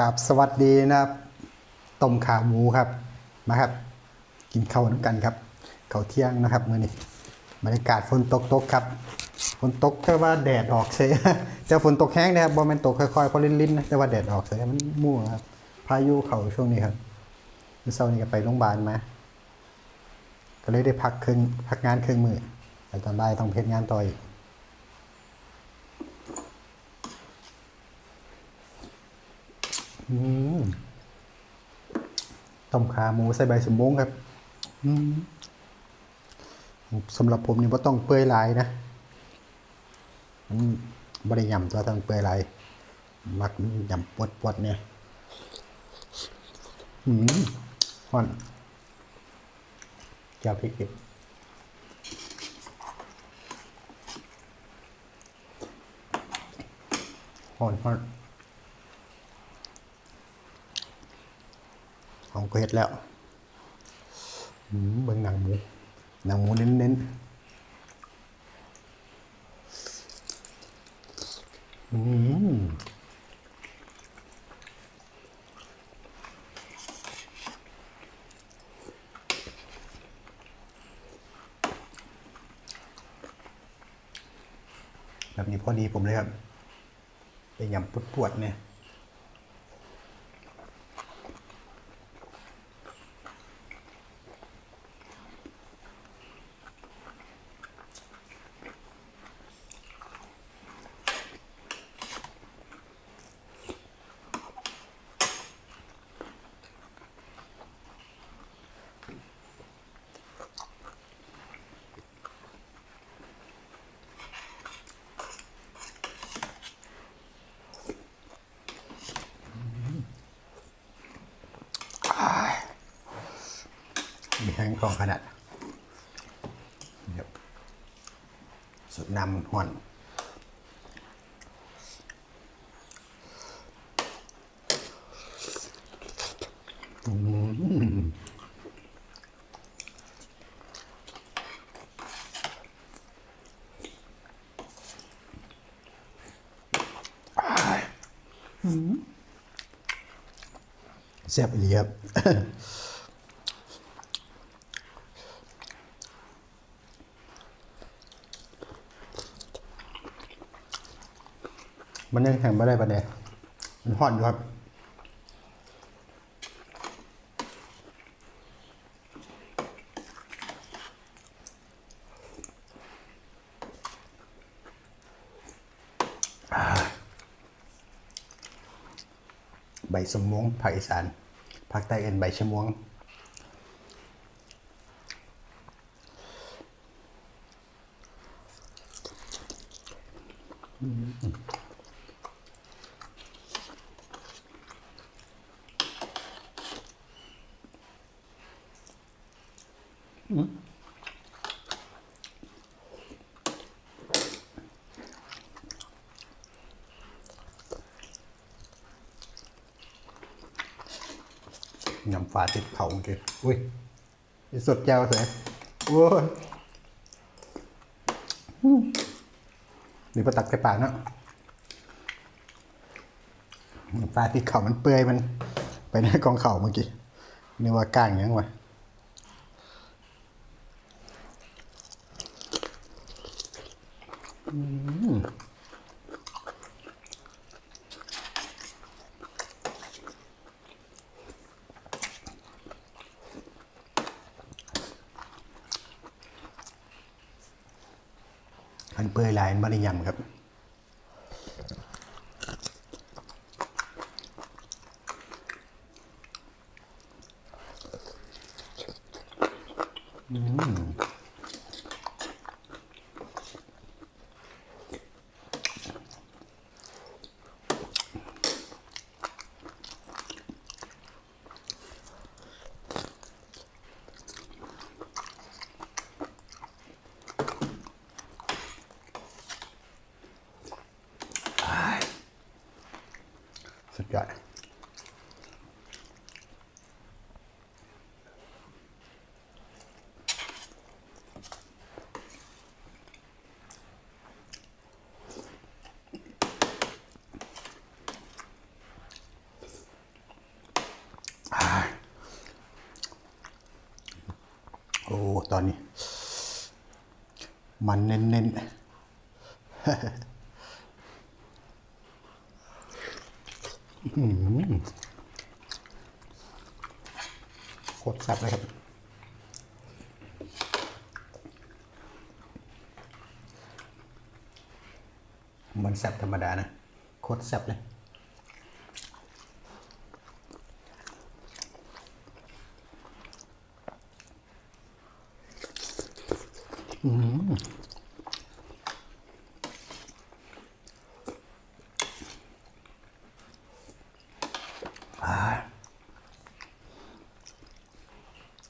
ราบสวัสดีนะครับต้มขาหมูครับมาครับ กินข้าวน้ำกันครับข้าวเที่ยงนะครับมื้อนี้บรรยากาศฝนตกตกครับฝนตกแค่ว่าแดดออกเสียจะฝนตกแห้งนะครับบ่แม่นตกค่อยๆพอลิ้นๆนะแต่ว่าแดดออกเสียมันมั่วครับพายุเข้าช่วงนี้ครับเมื่อเช้านี้ก็ไปโรงพยาบาลมาก็เลยได้พักครึ่งพักงานครึ่งมือแต่ตอนบ่ายต้องเพชรงานต่ออีก อืม ต้มขาหมูใส่ใบสมบงครับสำหรับผมนี่ว่าต้องเปื่อยลายนะบริยำตัวต้องเปื่อยลายมักยำปวดปวดๆเนี่ยอืมฮอนแก้วพริกเผ็ดฮอนฮอน ของก็เฮ็ดแล้วเบิ่งหนังหมูหนังหมูเน้นๆอืมแบบนี้พอดีผมเลยครับเป็นยำปวดๆเนี่ย แห้งกองขนาดเดี๋ยสุดน้ำห่อนอืมอ้ายอืมแซ่บอีหลีครับ มันยังแข็งไม่ได้ประเนี่ยมันห่อนอยู่ครับใบสมวงภาคอีสานภาคใต้เอ็นใบชะมวง ยำฟ้าติดเขาเมื่อกี้อุ้ยสดแก้วเสยโอ้ยนี่ประตักใส่ปากเนาะน้ำฟ้าติดเขามันเปื่อยมัน ไปในกองเข่าเมื่อกี้นึกว่าก้างยังวะ อันเปื่อยลายอันบริยำครับอื ยอดโอ้ ตอนนี้ มันเน้นๆ โคตรแซ่บเลยครับ มันแซ่บธรรมดานะ โคตรแซ่บเลย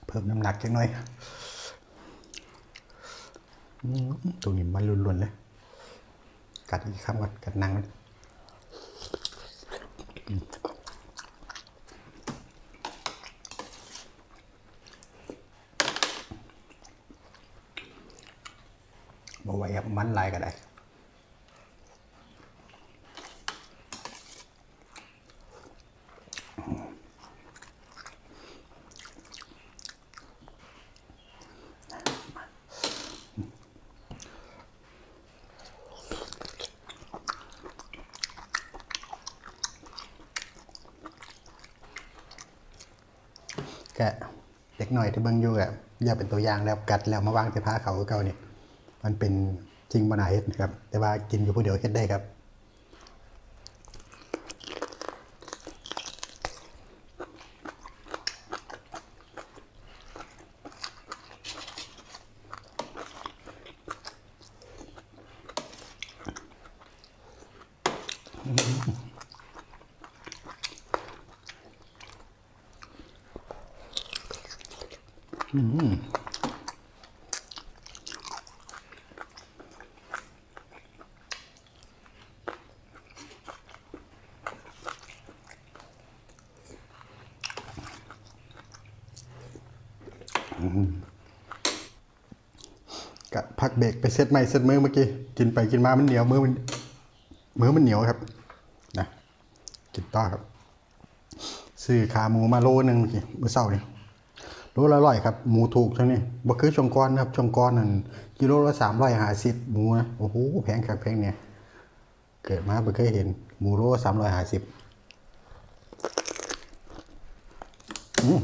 เพิ่มน้ำหนัก จังหน่อยตรงนี้มันรุนๆเลย กัดอีกคำก่อนกัดนังมันบอกไว้ครับมันลายก็ได้ กะเด็กหน่อยที่เบิ่งอยู่อะอย่าเป็นตัวอย่างแล้วกัดแล้วมาวางแต่ผ้าเขาเก่านี่มันเป็นจริงบน่าเฮ็ดนะครับ แต่ว่ากินอยู่ผู้เดียวเฮ็ดได้ครับ กะพักเบรกไปเซตใหม่เซตมือเมื่อกี้ กินไปกินมามันเหนียวมือมันมือมันเหนียวครับนะกินต่อครับ ซื้อขาหมูมาโลนึงเมื่อกี้เมื่อเช้าเนี่โลละร้อยครับ หมูถูกทั้งนี้บ่คือชงก้อนนะครับชงก้อนนั่นกิโลละสามร้อยห้าสิบหมูนะโอ้โหแพงครับแพงเนี่ยเกิดมาไม่เคยเห็น หมูโลสามร้อยห้าสิบอืม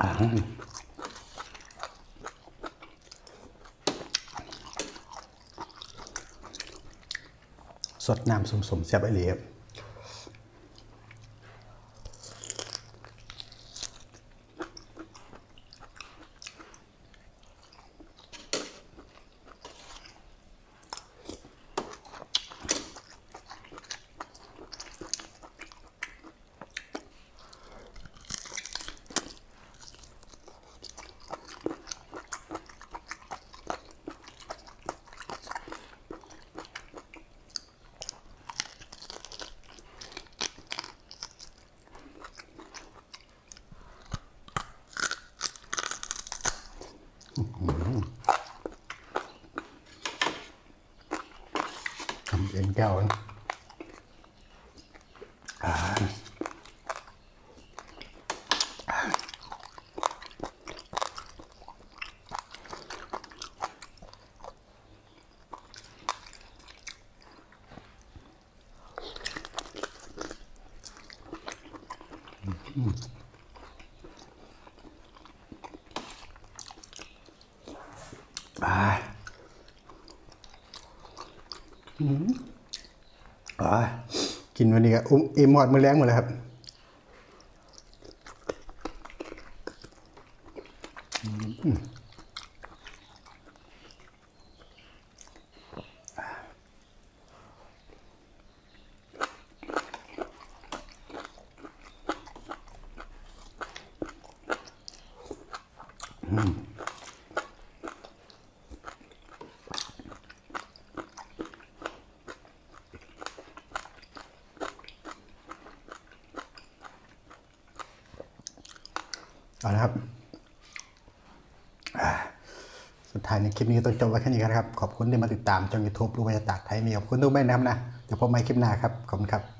อ่า สดน้ำสมสมแซ่บไอเลียบ ทำเองแก้วนะ อ่าอ่าอ่ากินวันนี้ก็อุ้มอิ่มอดมือแรงหมดเลยครับ เอาละครับ สุดท้ายในคลิปนี้ต้องจบไว้แค่นี้ครับ ขอบคุณที่มาติดตามช่องยูทูบรู้ว่าจะตากไทยมีขอบคุณทุกท่านนะครับนะเดี๋ยวพบกันใหม่คลิปหน้าครับ ขอบคุณครับ